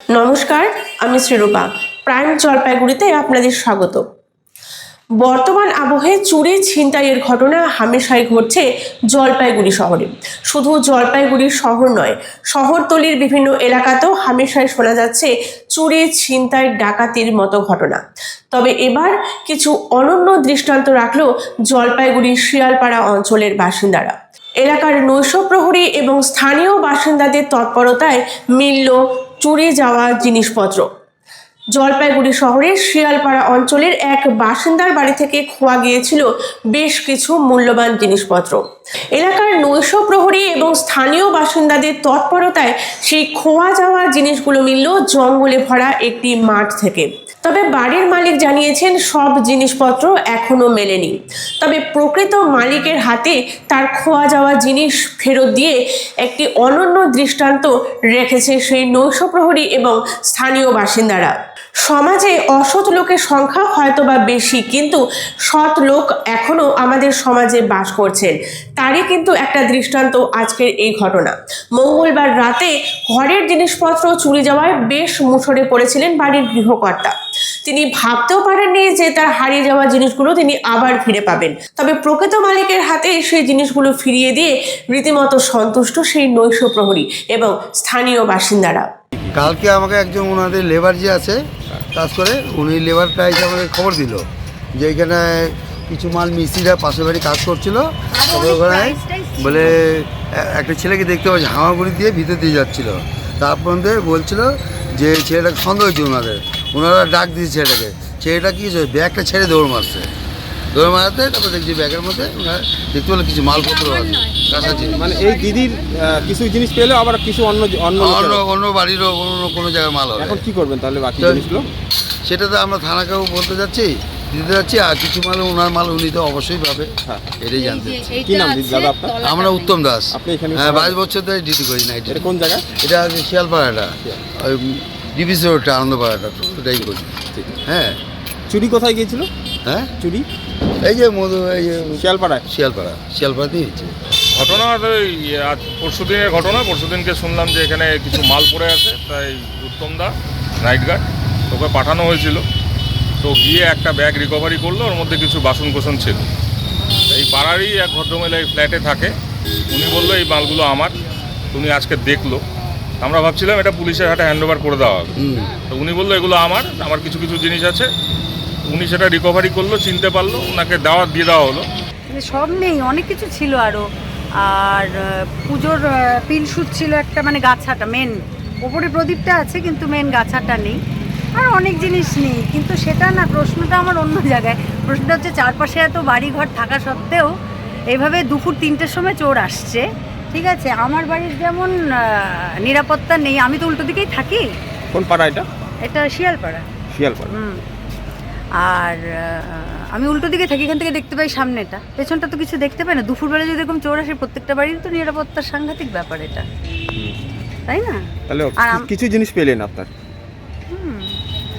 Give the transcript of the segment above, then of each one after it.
নমস্কার, আমি শ্রীরূপা। প্রাইম জলপাইগুড়িতে আপনাদের স্বাগত। বর্তমান আবহে চুরি ছিনতাইয়ের ঘটনা হামেশাই ঘটছে জলপাইগুড়ি শহরে। শুধু জলপাইগুড়ি শহর নয়, শহরতলির বিভিন্ন এলাকাতেও হামেশাই শোনা যাচ্ছে চুরি, ছিনতাই, ডাকাতির মতো ঘটনা। তবে এবার কিছু অনন্য দৃষ্টান্ত রাখল জলপাইগুড়ি শিয়ালপাড়া অঞ্চলের বাসিন্দারা। এলাকার নৈশ প্রহরী এবং স্থানীয় বাসিন্দাদের তৎপরতায় মিলল চুরি যাওয়া জিনিসপত্র। জলপাইগুড়ি শহরের শিয়ালপাড়া অঞ্চলের এক বাসিন্দার বাড়ি থেকে খোয়া গিয়েছিল বেশ কিছু মূল্যবান জিনিসপত্র। এলাকার নৈশ প্রহরী এবং স্থানীয় বাসিন্দাদের তৎপরতায় সেই খোয়া যাওয়া জিনিসগুলো মিলল জঙ্গলে ভরা একটি মাঠ থেকে। তবে বাড়ির মালিক জানিয়েছেন, সব জিনিসপত্র এখনও মেলেনি। তবে প্রকৃত মালিকের হাতে তার খোয়া যাওয়া জিনিস ফেরত দিয়ে একটি অনন্য দৃষ্টান্ত রেখেছে সেই নৈশ প্রহরী এবং স্থানীয় বাসিন্দারা। সমাজে অসৎ লোকের সংখ্যা হয়তো বা বেশি, কিন্তু সৎ লোক এখনও আমাদের সমাজে বাস করছেন। তারই কিন্তু একটা দৃষ্টান্ত আজকের এই ঘটনা। মঙ্গলবার রাতে ঘরের জিনিসপত্র চুরি যাওয়ায় বেশ মুসরে পড়েছিলেন বাড়ির গৃহকর্তা। তিনি ভাবতেও পারেননি যে তার হারিয়ে যাওয়া জিনিসগুলো তিনি আবার ফিরে পাবেন। তবে প্রকৃত মালিকের হাতে সেই জিনিসগুলো ফিরিয়ে দিয়ে রীতিমতো সন্তুষ্ট সেই নৈশ প্রহরী এবং স্থানীয় বাসিন্দারা। কালকে আমাকে একজন ওনাদের লেবার যে আছে, কাজ করে, উনি লেবারটা এসে আমাকে খবর দিল যে এখানে কিছু মাল মিস্ত্রিরা পাশের বাড়ি কাজ করছিল। ওখানে বলে একটা ছেলেকে দেখতে পাচ্ছি হামাগুড়ি দিয়ে ভিতর দিয়ে যাচ্ছিল। তারপর বলছিল যে ছেলেটাকে সন্দেহ হয়েছে ওনাদের। ওনারা ডাক দিয়েছে ছেলেটাকে ছেলেটা কি হয়েছে ব্যাগটা ছেড়ে দৌড় মারছে। দৌড় মারাতে তারপর দেখছি ব্যাগের মধ্যে ওনারা দেখতে পেল কিছু মালপত্র আছে মানে এই দিদির কিছু জিনিস পেলে আবার কিছু অন্য অন্য অন্য অন্য বাড়িরও অন্য কোনো জায়গার মাল হবে। এখন কী করবেন তাহলে বাকি জিনিসগুলো? সেটা তো আমরা থানাকেও বলতে যাচ্ছি দিতে যাচ্ছি আর কিছু মাল ওনার মাল উনি তো অবশ্যই পাবে। হ্যাঁ। এটাই জানতে চাচ্ছি। কি নাম দিদি দাদা আপনার? আমরা উত্তম দাস। আপনি এখানে হ্যাঁ বাইশ বছর ধরে ডিউটি করি নাইট এটা কোন জায়গায় এটা আছে শিয়ালপাড়াটা। ওই ডিবিসি রোডটা আনন্দপাড়াটা তো ওটাই করি ঠিক হ্যাঁ। চুরি কোথায় গিয়েছিল? হ্যাঁ? চুরি? এই যে মধু এই যে শিয়ালপাড়ায়। শিয়ালপাড়া শিয়ালপাড়াতেই হচ্ছে ঘটনা তো এই আজ পরশু দিনের ঘটনা পরশু দিনকে শুনলাম যে এখানে কিছু মাল পড়ে আছে তাই উত্তম দা নাইট গার্ড তোকে পাঠানো হয়েছিল। তো গিয়ে একটা ব্যাগ রিকভারি করল ওর মধ্যে কিছু বাসন কোসন ছিল। এই পাড়ারই এক ভদ্রমহিলা এই ফ্ল্যাটে থাকে। উনি বলল এই মালগুলো আমার উনি আজকে দেখল। আমরা ভাবছিলাম এটা পুলিশের হাতে হ্যান্ড ওভার করে দেওয়া হবে। হুম। তো উনি বলল এগুলো আমার আমার কিছু কিছু জিনিস আছে। উনি সেটা রিকভারি করল চিনতে পারল ওনাকে দেওয়া দিয়ে দেওয়া হলো। মানে সব নেই অনেক কিছু ছিল আরও আর পুজোর পিল শুট ছিল একটা মানে গাছাটা মেন ওপরে প্রদীপটা আছে কিন্তু মেন গাছাটা নেই। আর অনেক জিনিস নেই কিন্তু সেটা না প্রশ্নটা আমার অন্য জায়গায়। প্রশ্নটা হচ্ছে চারপাশে এত বাড়িঘর থাকা সত্ত্বেও এইভাবে দুপুর তিনটের সময় চোর আসছে। ঠিক আছে আমার বাড়ির যেমন নিরাপত্তা নেই আমি তো উল্টো দিকেই থাকি। কোন পাড়া এটা? এটা শিয়ালপাড়া। শিয়ালপাড়া। হুম। আর আমি উল্টো দিকে থাকি এখান থেকে দেখতে পাই সামনেটা। পেছনটা তো কিছু দেখতে পাই না। দুপুরবেলা যদি এরকম চোর আসে প্রত্যেকটা বাড়ির তো নিরাপত্তার সাংঘাতিক ব্যাপার এটা। তাই না? তাহলে আর কিছু জিনিস পেলেন আপনার?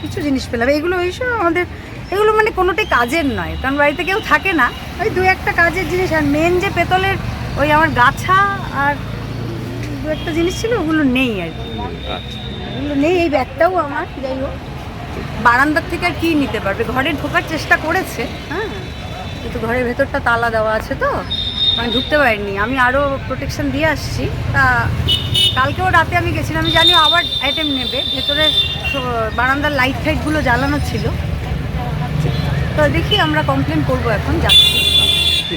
কিছু জিনিস পেলাম। এগুলো এইসব আমাদের এগুলো মানে কোনোটাই কাজের নয়। কারণ বাড়িতে কেউ থাকে না। ওই দু একটা কাজের জিনিস। আর মেন যে পেতলের ওই আমার গাছা আর দু একটা জিনিস ছিল ওগুলো নেই আর কি। আচ্ছা। এগুলো নেই এই ব্যাগটাও আমার যাই হোক। বারান্দার থেকে আর কি নিতে পারবে? ঘরে ঢোকার চেষ্টা করেছে হ্যাঁ। কিন্তু ঘরের ভেতরটা তালা দেওয়া আছে তো মানে ঢুকতে পারিনি। আমি আরও প্রোটেকশন দিয়ে আসছি। তা কালকেও রাতে আমি গেছিলাম আমি জানি আবার আইটেম নেবে। ভেতরে বারান্দার লাইট ফাইটগুলো জ্বালানো ছিল। তো দেখি আমরা কমপ্লেন করব এখন যাচ্ছি।